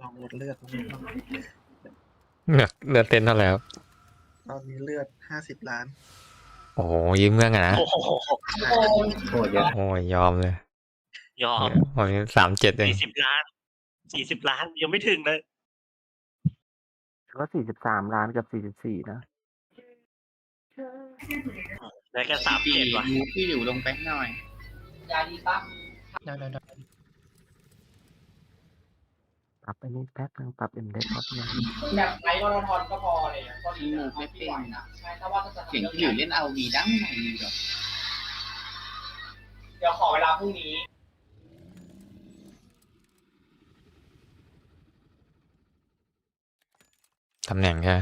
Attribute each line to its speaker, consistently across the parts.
Speaker 1: ลองลดเลือดตรงนี้บ้าง
Speaker 2: เลือดเลือดเต้นเท่าไหร่ครับ
Speaker 1: ตอนนี้เลือดห้าสิบล้าน
Speaker 2: โอ้โหยืมเงื่อนกันนะ
Speaker 3: โอ้โห
Speaker 4: โคตรเยอะ
Speaker 2: โอ้ยยอมเลย
Speaker 3: ยอม
Speaker 2: วันนี้สามเจ็ดเอง
Speaker 3: สี่สิบล้านสี่สิบล้านยังไม่ถึงเลย
Speaker 5: ก็สี่สิบสามล้านกับสี่สิบสี่นะ
Speaker 3: ได้แค่สาม
Speaker 4: พี่
Speaker 3: เจ็ดว่ะ
Speaker 4: อยู่พี่อยู่ลงไปหน่อย
Speaker 6: ยาดีปั๊บ
Speaker 1: ได้ได้ได้
Speaker 5: ป รับไปนี่แป๊บนึงปรับเอ็มเด็กครับเนี่ย
Speaker 6: แบบไลท์วอลทอนก็พอเลยอะก็ดีนะที่ไหวนะใช่ถ้าว่าถ้าจะ
Speaker 4: เสียงพี่อยู่เล่นเอาวีดังไหนหรอ
Speaker 6: เดี๋ยวขอเวลาพรุ่งนี้
Speaker 2: ตำแหน่งแค่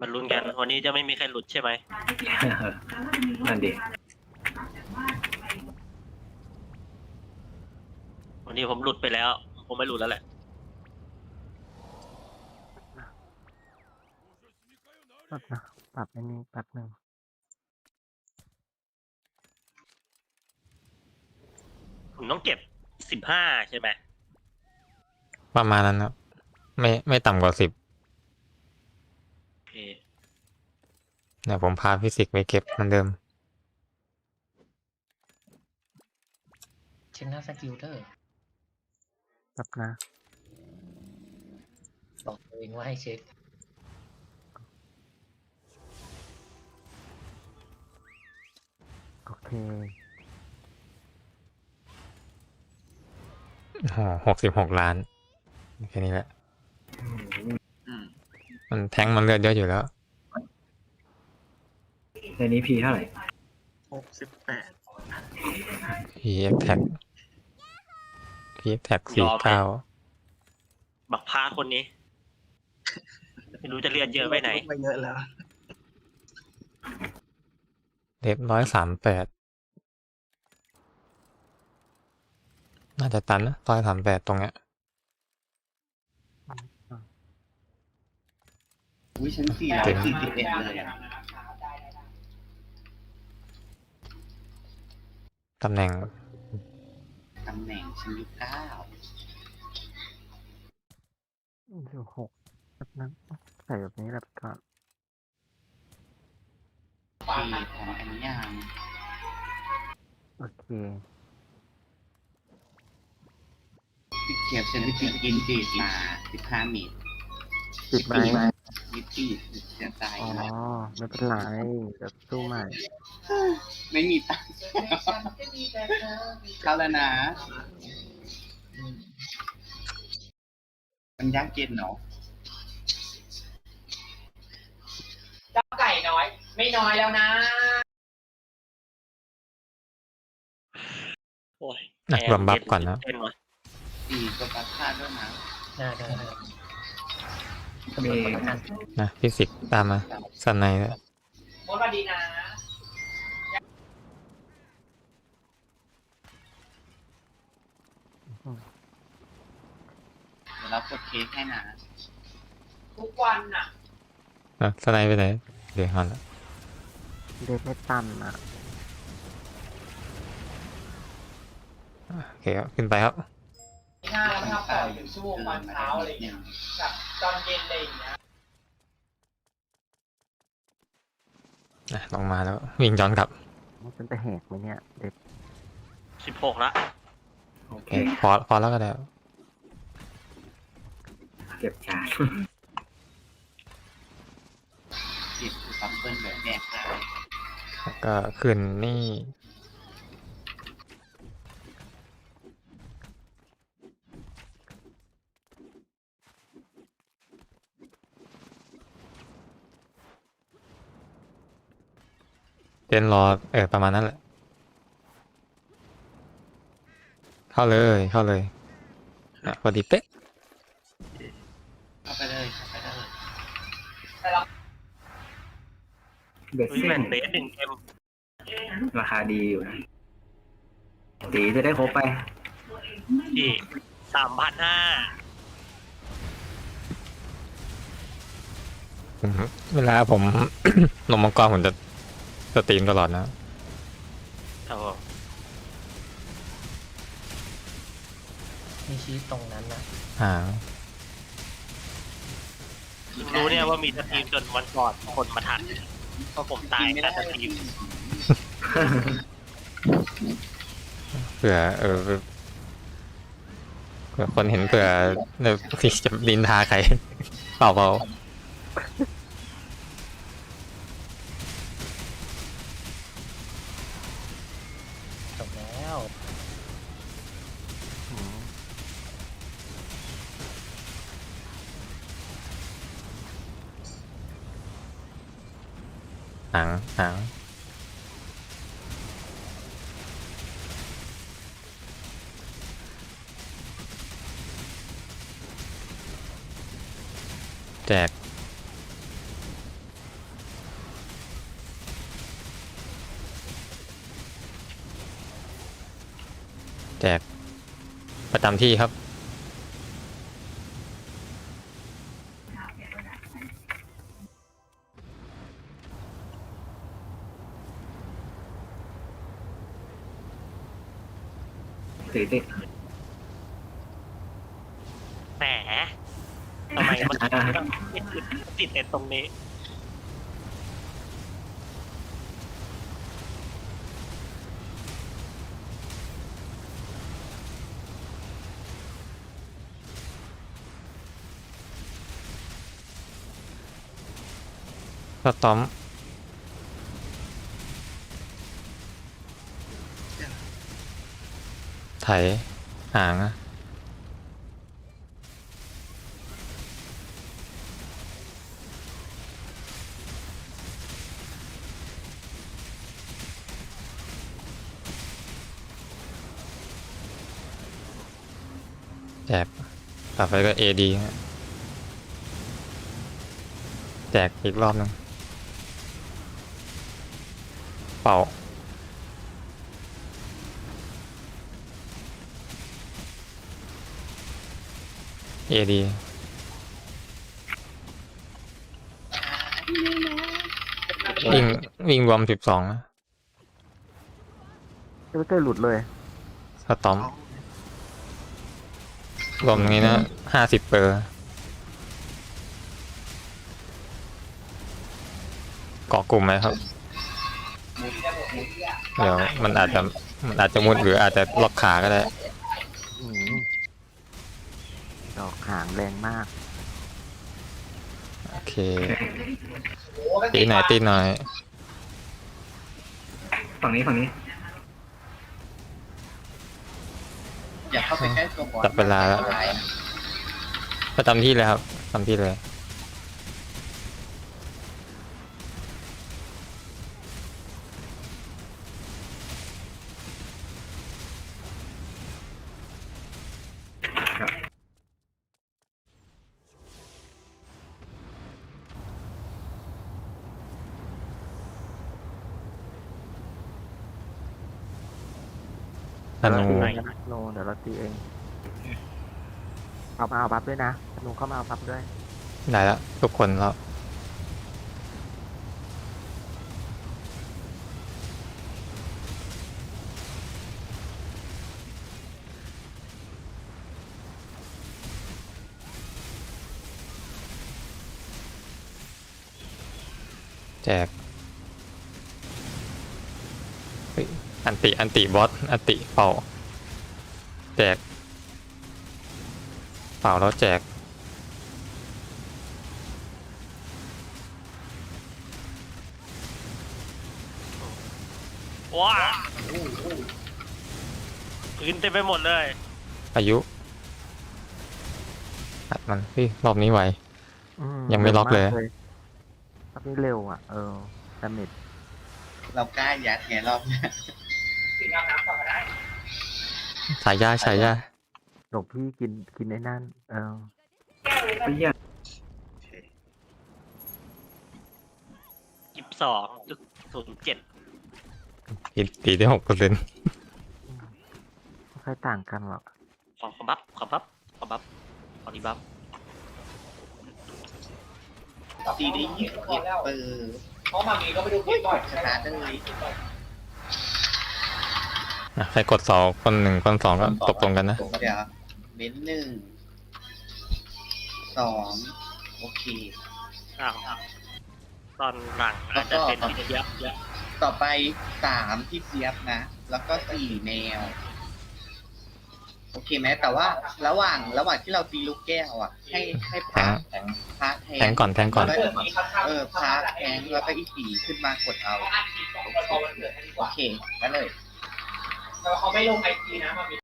Speaker 3: มันลุ้นกัน วันนี้จะไม่มีใครหลุดใช่ไหม
Speaker 4: นั่นดิ
Speaker 3: นนี้ผมหลุดไปแล้ว ผมไม่หลุดแล้วแหละ
Speaker 5: ปรับนะปรับไอ้นี่แป๊บนึง
Speaker 3: ผมต้องเก็บสิบห้าใช่ไหม
Speaker 2: ประมาณนั้นครับไม่ไม่ต่ำกว่าสิบ
Speaker 3: โอเค
Speaker 2: เดี๋ยวผมพาฟิสิกส์ไปเก็บเหมือนเดิม
Speaker 7: เช็คหน้าสกิลเตอร์
Speaker 5: แป๊บนะ
Speaker 7: บอกตัวเองว่าให้เช็ค
Speaker 5: โอเค
Speaker 2: โอ้โหหกสิบหกล้านแค่นี้แหละ
Speaker 4: อืม
Speaker 2: มันแทงก์มันเลือดเยอะอยู่แล้ว
Speaker 4: ในนี้พีเท่าไหร่
Speaker 1: หกสิบแปด
Speaker 2: PF tag PF tag สี่เก้า
Speaker 3: บักพาคนนี้ ไม่รู้จะเรียนเยอะไปไหน
Speaker 1: ลดไปเยอะแล้ว
Speaker 2: เล็บร้อยสามแปดน่าจะตันนะร้อยสามแปดตรงเนี้ย
Speaker 4: อุ้ยชั้นสี่ร้อยสี่สิบเอ็ดเลยอะ
Speaker 2: ตำแหน่ง
Speaker 4: ตำแหน่งชั้นยุคเก้า
Speaker 5: สิบหกแป๊บนึงใส่แบบนี้แล้วก่อน
Speaker 4: พี่ของอันนี้ยัง
Speaker 5: โอเค
Speaker 4: พี่เขียบฉันไปติดกินจีดมาสิบห้าเมตร
Speaker 5: สิบไหม
Speaker 4: นิดจีดเสียใจ
Speaker 5: อ๋อ
Speaker 4: นะ
Speaker 5: ไม่เป็นไรเดี๋ยวสู้ใหม่
Speaker 4: ไม่มีตังค์เข้าแล้วนะ มันยากเย็นเนาะ
Speaker 6: เจ้าไก่น้อย ไม่น้อยแล้วนะ
Speaker 3: โอ้ย
Speaker 2: อะรวมบัฟก่อนนะ
Speaker 3: เต้นวะ
Speaker 4: สี่ก็ปัดพลาดด้วยนะ
Speaker 7: ได้ได้ได้
Speaker 4: มี
Speaker 7: ประกัน
Speaker 2: นะฟิสิกส์ตามมาสนในด้วย
Speaker 6: มดสวัสดีนะ
Speaker 4: เดี๋ยวเรากดเค้กให้นะ
Speaker 6: ทุกวันน่ะ
Speaker 2: นะสไนไปไหนเดี๋ยวหันละ
Speaker 5: เด็กไม่ตันอะ
Speaker 2: โอเคครับขึ้นไปครับ
Speaker 6: หน้าแล้วมาปล่อยถึงชั่วโมงตอนเช้าอะไรอย่างเงี้ยกับตอนเย็นอะไรอย่างเงี้ย
Speaker 2: นะลงมาแล้ววิ่งย้อนกลับ
Speaker 5: มันเป็นไปแหกไหมเนี่ยเด็ก
Speaker 3: สิบหกละ
Speaker 4: โอเค
Speaker 2: โอเคพอพอแล้วก็ได้
Speaker 4: เก็บชาเก็บคือปั๊มเปิ้ลแบบแดกได้
Speaker 2: แล้วก็ขึ้นนี่ เต้นรอเออประมาณนั้นแหละ เข้าเลยเข้าเลยอะพอดีเป๊ะ
Speaker 4: เข้าไปเลยเข้าไปเลย
Speaker 8: เบ็ด
Speaker 3: เฮ้ย
Speaker 8: ซิ่
Speaker 3: แม
Speaker 8: ง
Speaker 3: นเบสหนึ่งเอ็ม
Speaker 8: ราคาดีอยู่นะตีจะได้ครบไป
Speaker 3: ที่สามพันห้า
Speaker 2: ผมเวลาผมลงมังกรผมจะ สตรีมตลอดนะ
Speaker 3: ครับผม
Speaker 7: มีชีสตรงนั้นนะ
Speaker 2: หาง
Speaker 3: รู้เนี่ยว่ามีสตรีมจนวันก่อนคนมาทันเพราะผมตายแต่สตรีม
Speaker 2: เผื่อเออเผื่อคนเห็นเผื่อเดี๋ยวจะดินทาใคร เปล่าเปล่า หางหางแจกแจกประจำที่ครับ
Speaker 8: ตีติ
Speaker 3: แหมทำไมมันต้องติดแต่ตรงนี้
Speaker 2: สตอมไถหางอะแจกต่อไปก็เอดีแจกอีกรอบหนึง เป่า เอดีวิ่งวิ่งรวมสิบสอง
Speaker 5: เจ้าเต้หลุดเลย
Speaker 2: สตอม
Speaker 1: เอา
Speaker 2: รวมตรงนี้นะห้าสิบเปอร์เกาะกลุ่มไหมครับ เดี๋ยวมันอาจจะมันอาจจะมุดหรืออาจจะล็อกขาก็ได้
Speaker 5: อืม ดอกหางแรงมาก
Speaker 2: โอเค
Speaker 6: โอ้ก็
Speaker 2: ตีหน่อยตีหน่อย
Speaker 8: ฝั่งนี้ฝั่งนี้
Speaker 4: อยากเข้าไปใกล้ตัวบอส
Speaker 2: จับเวลาแล้ว
Speaker 4: อันตรายนะ
Speaker 2: ประจำที่เลยครับประจำที่เลย ธนู
Speaker 5: เดี๋ยวเราตีเองนะโนเดี๋ยวเราตีเองเอามาเอาบัฟด้วยนะธนูเข้ามาเอาบัฟด้วย
Speaker 2: ได้แล้วทุกคนแล้วแจกเฮ้ย อันติ อันติบอส อันติเป่า แจก เป่าแล้วแจก
Speaker 3: ว้าพื้นเต็มไปหมดเลย
Speaker 2: อายุอัดมันเฮ้ยรอบนี้ไหวยังไม่ล็อกเลย
Speaker 5: รอบนี้เร็วอะ เออดาเมจ
Speaker 4: เรากล้ายัดไงรอบเนี้ย
Speaker 6: งอาบน้ำก่อนก็ได้
Speaker 2: ฉายาฉายา
Speaker 5: หลวงพี่กินกินไอ้นั่น เออ
Speaker 8: เปี้ย
Speaker 1: โอเค
Speaker 3: ยี่สิบสองจุดศูนย์เจ็ด
Speaker 2: ตีตีได้หกเปอร์เซ็นต์
Speaker 5: ไม่ค่อยต่างกันหรอก
Speaker 3: ขอขอบัฟขอบัฟขอบัฟขอดีบัฟ
Speaker 4: ตีได้เยอะ
Speaker 6: ก่อนแล้ว
Speaker 4: เออ
Speaker 6: เพราะมามีก็ไปดูเกมบ่อย
Speaker 4: ชนะได้ เลย
Speaker 2: ใครกดสองคนหนึ่งคนสองก็ตกลงกันนะ
Speaker 4: เดี๋ยวเบนหนึ่งสองโอเค
Speaker 3: อ้าวตอนหลังอาจจะเป็นพิเยอะเยอะ
Speaker 4: ต่อไปสามที่เทียบนะ แล้วก็สี่แนวโอเคไหมแต่ว่า ระหว่างระหว่างที่เราตีลูกแก้วอะ ให้ให้พระพระแท
Speaker 2: แทงก่อนแทงก่อน
Speaker 4: แล้ว
Speaker 6: เกิดมีค่อนข้าง
Speaker 4: เออพระแทงแล้วก็อีสีขึ้นมากดเอา
Speaker 6: เขาอัดคลิปของพอวันเกิดให้ดีก
Speaker 4: โอ
Speaker 6: ว่า
Speaker 4: เคนั่นเลย
Speaker 6: แต่ว่าเขาไม่ลงไอจีนะมามี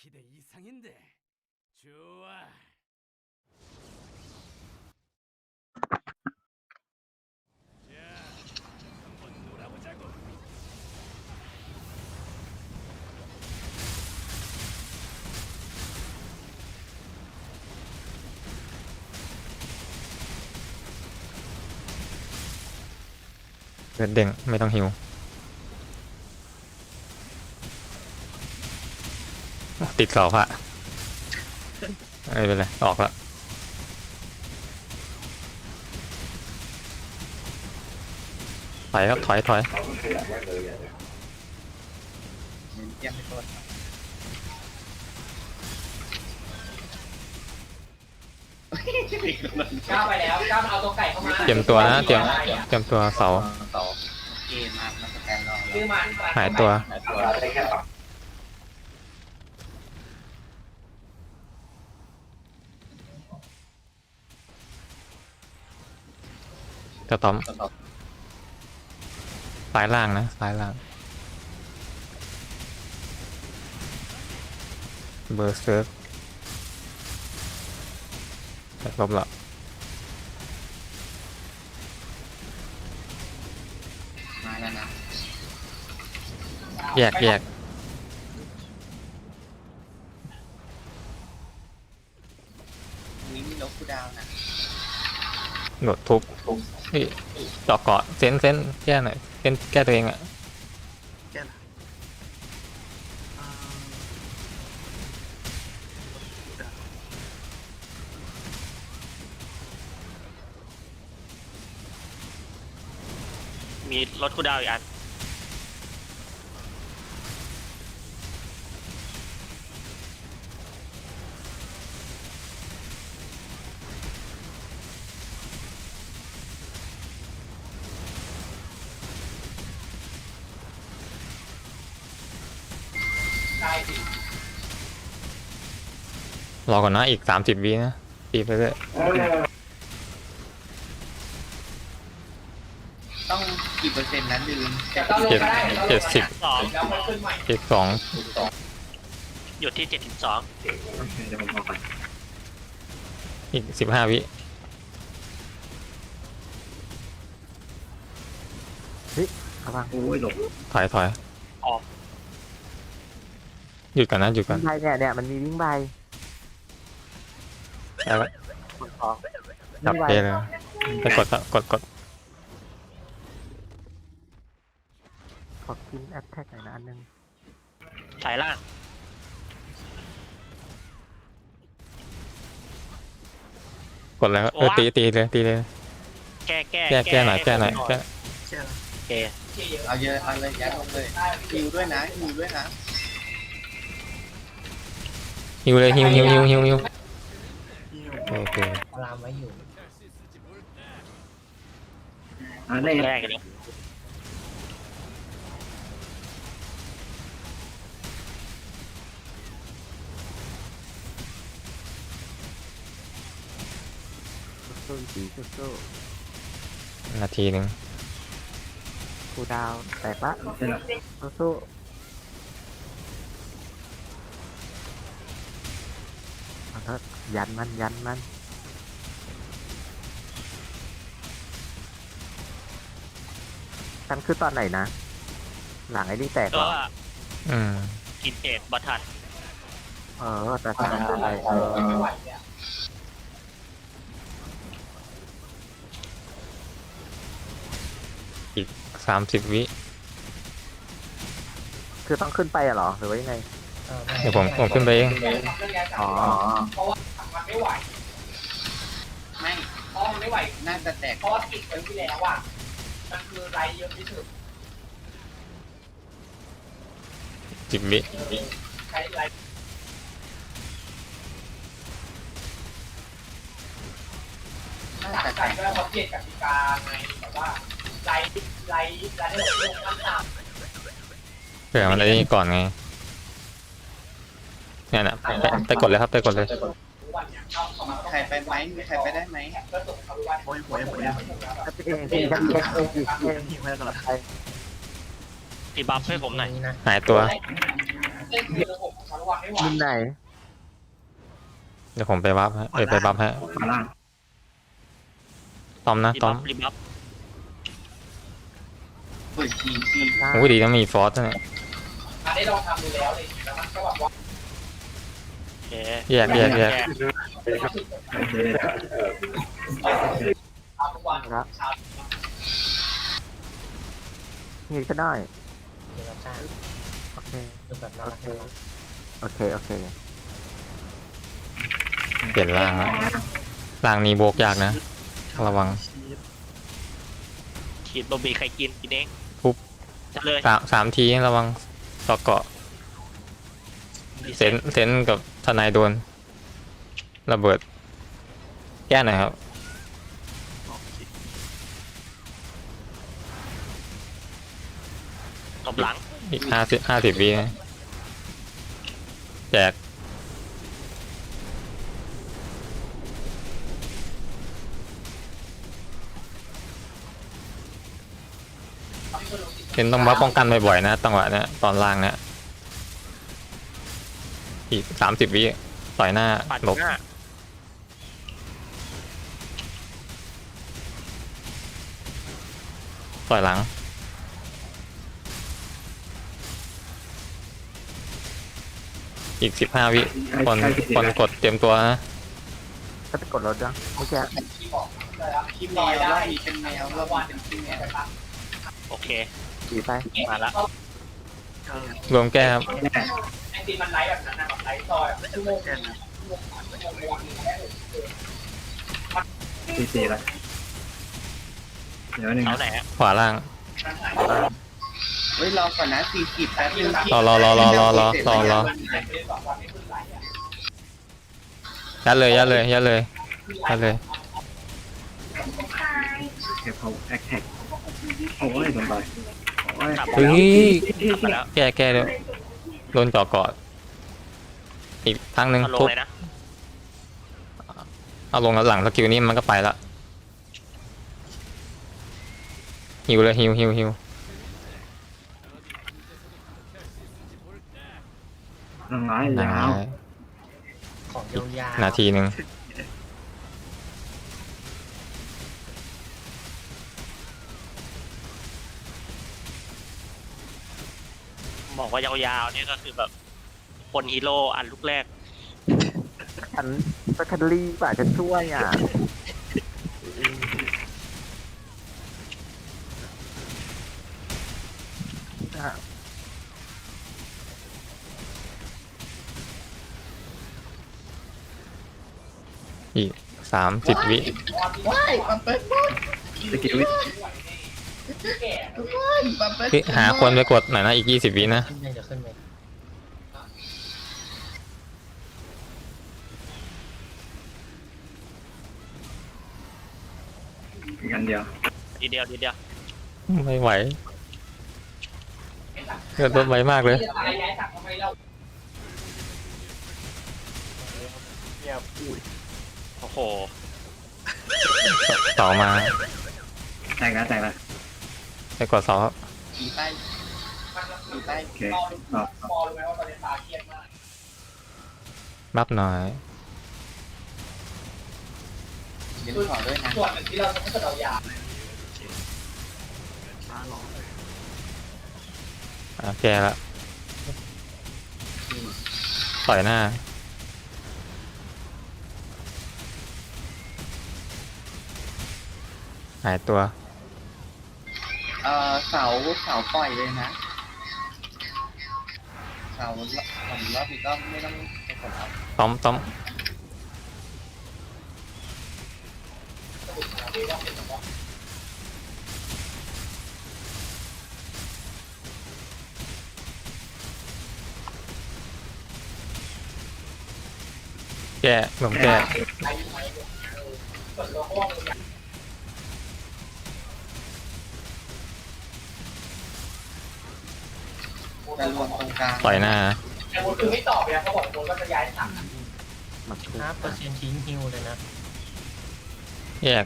Speaker 9: 気でいい下げんでちょ
Speaker 2: ลือดเด้งไม่ต้องหิวติดเสาพระไม่เป็นไรออกละถอยครับถอยถอย
Speaker 4: ยังไม่ต้น
Speaker 6: ก้าวไปแล้วก้าวมาเอาตัวไก่เข้ามา
Speaker 2: เตรียมตัวนะเตรียมเตรียมตัวเสา
Speaker 4: ต่อเคมามาสแกนรอ
Speaker 6: ชื่อมัน
Speaker 2: หายตัวจะต้อมซ้ายล่างนะซ้ายล่าง เบอร์เซิร์ฟ ลบละ
Speaker 4: มาแล้วนะ
Speaker 2: แยกแยก
Speaker 4: นี้มีนกคูดาวนะ
Speaker 2: โดดทุบเฮ้ยดอกเกาะเซนเซนแก้หน่อยเซนแก้ตัวเองอะ
Speaker 3: มีรถคูดาวอีกอัน
Speaker 6: ได้สิ
Speaker 2: รอก่อนนะ อีกสามสิบวินะตีไปเรื่อย
Speaker 4: ต้องกี่เปอร์เซ็นต์นะลืม
Speaker 6: เดี๋ยวต้องลง
Speaker 2: เจ็ด
Speaker 6: ก็ได้ดี๋ยวต้องลง
Speaker 2: เจ็ดสิบ
Speaker 3: สอง
Speaker 6: แล้วมันขึ้นใหม่
Speaker 2: เจ็ดสอง
Speaker 3: หยุดที่เจ็ดสิบสอง
Speaker 8: เดี๋ยวผมพอก่อน
Speaker 2: อีกสิบห้าวิ
Speaker 5: ระวัง
Speaker 8: โอ้ยหลบ
Speaker 2: ถอยถอยหยุดก่อนนะหยุดก่อน
Speaker 5: วิ่งใบเนี่ยเนี่ยมันมีวิ่งใบ
Speaker 2: แล้วก็
Speaker 5: กดออก
Speaker 2: จับ
Speaker 5: วิ่งใบ
Speaker 2: เปเลยไปกดอะกดกด
Speaker 5: ขอกินแอปแท็กหน่อยนะอันนึง
Speaker 3: สายล่าง
Speaker 2: กดแล้วเออตีตีเลยตีเลย
Speaker 3: แก้แก้
Speaker 2: แก้แก้หน่อยแก้หน่อยแก้
Speaker 1: แก้ละ
Speaker 3: โอเค
Speaker 6: เชี่ยเยอะ
Speaker 4: เอาเยอะเอาเลยยัดลงเลย
Speaker 6: ได้
Speaker 4: ฮิวด้วยนะฮิวด้วยนะ
Speaker 2: ฮิวเลยฮิวฮิวฮิวฮิวฮิว
Speaker 1: ฮิว
Speaker 2: โอเค
Speaker 7: รามไว้อยู่
Speaker 8: อันแรก
Speaker 3: แรกอันนี้
Speaker 5: สู้ๆสีสู้
Speaker 2: นาทีหนึ่ง
Speaker 5: ๆครูดาวแตกละ
Speaker 8: เสร็จแล้ว
Speaker 5: สู้ๆเอาเถอะยันมันยันมันฉันคือตอนไหนนะ หลังไอ้นี่แตกเหร
Speaker 3: ก็
Speaker 5: อ
Speaker 2: อืม
Speaker 3: กินเจ็ดบัตทัน
Speaker 5: เออแต่ฉันอะไรเออ
Speaker 6: ไม่ไหวเลยอะ
Speaker 2: อีก สามสิบวิ
Speaker 5: คือต้องขึ้นไปอะเหรอ หรือว่ายังไง
Speaker 7: เออไม่
Speaker 2: เดี๋ยวผมผมขึ้นไปเอง
Speaker 6: เดี๋ยวทำเรื่องย้ายกลับ
Speaker 5: อ๋อ
Speaker 6: เพราะว่ามันไม่ไหว
Speaker 4: ไม่
Speaker 6: เพราะมันไม่ไหว
Speaker 4: น่าจะแตก
Speaker 6: เพราะว่าติดไปที่แล้วอะมันคือไรเยอะที่สุด
Speaker 2: สิบวิ
Speaker 6: ใช้ไร
Speaker 4: น่า
Speaker 6: ต่าง
Speaker 4: จะแต
Speaker 6: กัน
Speaker 4: ก
Speaker 6: ก็เขาเปลี่ยนกติกาไงแบบว่า ไรไรไรได้หมลงมันต่ำ
Speaker 2: เผื่อมันไอ้นี่ก่อนไงเนี่ยนะไปไปไปกดเลยครับไปกดเลย
Speaker 6: ทุกวันเนี่ยเข้าเข้ามา
Speaker 4: ใครไปไหมมีใครไปได้ไหม
Speaker 6: ก็ส่งเขาทุกวัน
Speaker 1: โอ้ยโอ้ยโอ้ย
Speaker 5: ถ้าพี่เองเองเองอีกเอง
Speaker 1: พี่ไว้ก่อนละ
Speaker 3: พี่บัฟให้ผมหน่อย
Speaker 7: นะ
Speaker 2: หายตัว
Speaker 6: เล่นคือระบบของเขาทุกวันไม่ไหว
Speaker 5: มุมไหน
Speaker 2: เดี๋ยวผมไปบัฟฮะเอ้ยไปบัฟฮะ
Speaker 8: ขวาล่าง
Speaker 2: ตอมนะ
Speaker 3: พี่
Speaker 2: ตอ
Speaker 3: บั
Speaker 2: ม
Speaker 3: ฟรีบัฟ
Speaker 4: เปิดทีที
Speaker 2: โอ้ยดีต้องมีฟอสเนี่ย
Speaker 6: อันนี้ลองทำดูแล้วเลยแล้วมันก็แบบว่า
Speaker 3: โอเค
Speaker 2: แยกแยกแยก
Speaker 8: โอเค
Speaker 6: ทำทุกวันเช้า
Speaker 5: นี่ก็ได้
Speaker 7: เดี๋ยวเราสร้าง
Speaker 5: โอเค
Speaker 7: ดูแบบน่ารักน่ารัก
Speaker 5: โอเค โอเค
Speaker 2: เปลี่ยนร่างแล้วร่างนี้โบกยากนะ ระวัง
Speaker 3: ฉีดบะหมี่ใครกินกินเอง
Speaker 2: ทุบ
Speaker 3: จะเลย
Speaker 2: สามสามทีระวังต่อเกาะเซนเซนกับทนายโดน ระเบิด แก้หน่อยครับ
Speaker 3: ตบหลัง
Speaker 2: อีกห้าสิบห้าสิบวินะแจก เป็นต้องบัฟป้องกันบ่อยๆนะจังหวะเนี้ยตอนล่างเนี้ยอีกสามสิบวิต่อยหน้า
Speaker 3: ปัด
Speaker 2: หลบ
Speaker 3: หน้า
Speaker 2: ต่อยหลัง อีกสิบห้าวิคนคนกดเตรียมตัวนะ
Speaker 5: ก็ไปกดรถด้วยไม่ใช่
Speaker 6: ที่บอกแต่ละ
Speaker 4: ที่แมวรอบนี้เป็นแมวรอบนี้เป็นที่แมว
Speaker 3: โอเค
Speaker 5: ขี่ไป
Speaker 3: มาละ
Speaker 2: รวมแก้ครับ
Speaker 6: ไอ้ที่มันไลฟ์แบบนั้นนะแบบไลฟ์ซอยชั่วโมง
Speaker 1: แก้นะ
Speaker 8: ทีสี่ละเดี๋ยวหนึ่ง
Speaker 3: เอาไหนฮะ
Speaker 2: ขวาล่าง
Speaker 4: เฮ้ยรอก่อนนะสี่สิบแป๊บนึง
Speaker 2: รอรอรอรอรอรอรอรอยัดเลยยัดเลยยัดเลยยัดเลย
Speaker 8: แค่เขาแอคแท็กโอ้ยลงไป โอ้ย
Speaker 3: กลับ
Speaker 2: เฮ้ย
Speaker 3: มาแล้ว
Speaker 2: แก้แก้เดี๋ยวโดนเจ่อกอดอีกทางหนึ่ง
Speaker 3: เอาลง
Speaker 2: ทุบ
Speaker 3: เลยนะ
Speaker 2: เอาลงแล้วหลังสกิลนี้มันก็ไปละฮิวเลยฮิวฮิวฮิว
Speaker 8: ลงร้อย
Speaker 2: ได้
Speaker 8: ยาว
Speaker 7: ของยาวๆ
Speaker 2: นาทีหนึ่ง
Speaker 3: บอกว่ายาวๆเนี่ยก็คือแบบคนฮีโร่อันลูกแรก
Speaker 5: ฉันสคันลีป่ะจะช่วยอะอะ
Speaker 2: อีกสามสิบวิ
Speaker 4: ว้ายปั๊มเปิ้ล
Speaker 8: สกิลวิ
Speaker 4: ปั๊มเปิ้ล
Speaker 2: เฮ้ยหาคนไปกดหน่อยนะอีกยี่สิบวินะ
Speaker 7: ขึ้นเลยจะขึ้นเลย
Speaker 8: อีกอันเดียว
Speaker 3: ทีเดียวทีเดียว
Speaker 2: ไม่ไหวเลือดลดไวมากเลย
Speaker 6: จะตายย้ายสักทำไมเรา
Speaker 3: โอ้โห
Speaker 2: เสามา
Speaker 8: แตกแล้วแตกแล้ว
Speaker 2: ไปกดเสาครับ
Speaker 4: ขี่ใต้ขี่ใต้
Speaker 8: โอเครอบ
Speaker 6: พอรู้ไหมว่าตอนนี้ตาเครียดมาก
Speaker 2: บัฟหน่อย
Speaker 4: เดี๋ยวขอด้วยนะ
Speaker 6: ส่วนหนึ่งที่เราจะไม่เกิดเรายา
Speaker 1: ฟ้าหลอก
Speaker 2: อะแก้ละต่อยหน้า หายตัว
Speaker 4: เอ่อเสาเสาปล่อยเลยนะ เสาผมรอบนี้ก็ไม่ต้องไปกดเอา
Speaker 2: ต้อมต้อมแก้ผมแก้
Speaker 4: จะรวมตรงกลาง
Speaker 2: ต่อยหน้า
Speaker 6: แต่บนคือไม่ตอบเลยเขาบอกบนก็จะย้ายสั่ง
Speaker 5: มันคือ
Speaker 7: ห้าเปอร์เซ็นต์ทิ้งฮิวเลยนะ
Speaker 2: แยก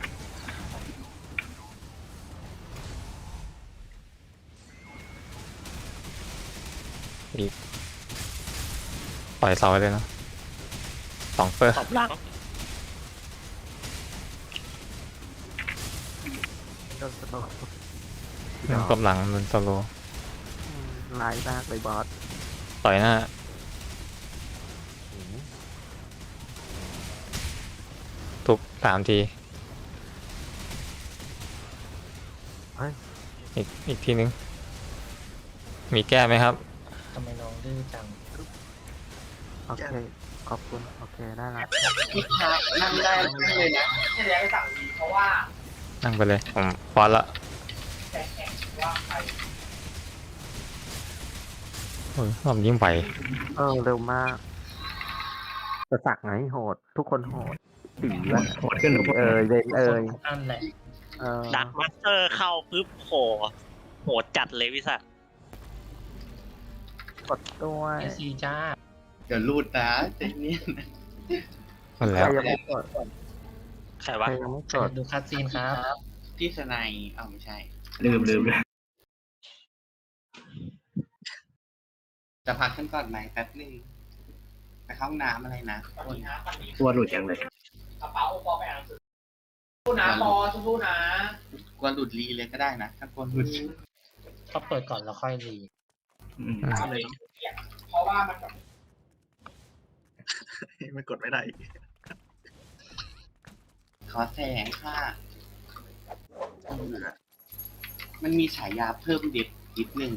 Speaker 2: อีกปล่อยเสาไปเลยเนอะสองเปอร์
Speaker 3: ตบหลัง
Speaker 5: โดนสโลว์
Speaker 2: หนึ่งกำลังมันโซโล
Speaker 5: ไล่มากเลยบอส
Speaker 2: ต่อยหน้าทุบสามที
Speaker 5: เฮ้ย
Speaker 2: อีกอีกทีนึง มีแก้ไหมครับ
Speaker 7: ทำไมน้องดื้อจัง
Speaker 5: โอเค ขอบคุณ โอเคได้ละ
Speaker 4: พี่ชายนั่งได้นั่งเลยนะ
Speaker 6: ที่จะย้ายสั่งดีเพราะว่า
Speaker 2: นั่งไปเลย ผมฟอนละ
Speaker 6: แข่งแข่งว่าใคร
Speaker 2: โอ้ยรอบยิ่งไหว
Speaker 5: เออเร็วมากจะสักไงโหด ทุกคนโหดสีวะ
Speaker 8: โหดขึ้นหรือเปล่า
Speaker 5: เอยเดนเอย
Speaker 7: นั่นแหละ
Speaker 5: เออ
Speaker 3: ดักมาสเตอร์เข้าปุ๊บโหโหดจัดเลยพี่สัตว์
Speaker 5: กดด้วย
Speaker 7: เอซีจ้า
Speaker 4: เดี๋ยวรูดนะใจเย็น
Speaker 2: มัน
Speaker 5: ใค
Speaker 2: แล้
Speaker 5: ร
Speaker 2: ว
Speaker 5: ยังไม่กด
Speaker 3: ใคร
Speaker 5: ใคร
Speaker 3: วะ
Speaker 5: ยังไม่กด
Speaker 7: ดูคัดซีนครับ
Speaker 4: พี่สนายเอาไม่ใช่
Speaker 8: ลืมลืมเลย
Speaker 4: จะพักกันก่อนไหมแป๊บนึงไปเข้าห้องน้ำอะไรนะ
Speaker 6: ปันนี้นะปันนี้
Speaker 8: ตัวหลุดยังเลย
Speaker 6: กระเป๋าโอปอลไปอ่านหนังสือสู้นะปอสู้ๆนะ
Speaker 4: กลัวหลุดรีเลยก็ได้นะถ้ากลัวหลุด
Speaker 7: ก็เปิดก่อนแล้วค่อยรี
Speaker 8: อืม
Speaker 2: อืม
Speaker 6: เลยเพราะว่ามันแบบ
Speaker 1: มันกดไม่ได้อีก
Speaker 4: ขอแสงค่ะ
Speaker 1: เบื่อ
Speaker 4: มันมีฉายาเพิ่มเด็บนิดนึง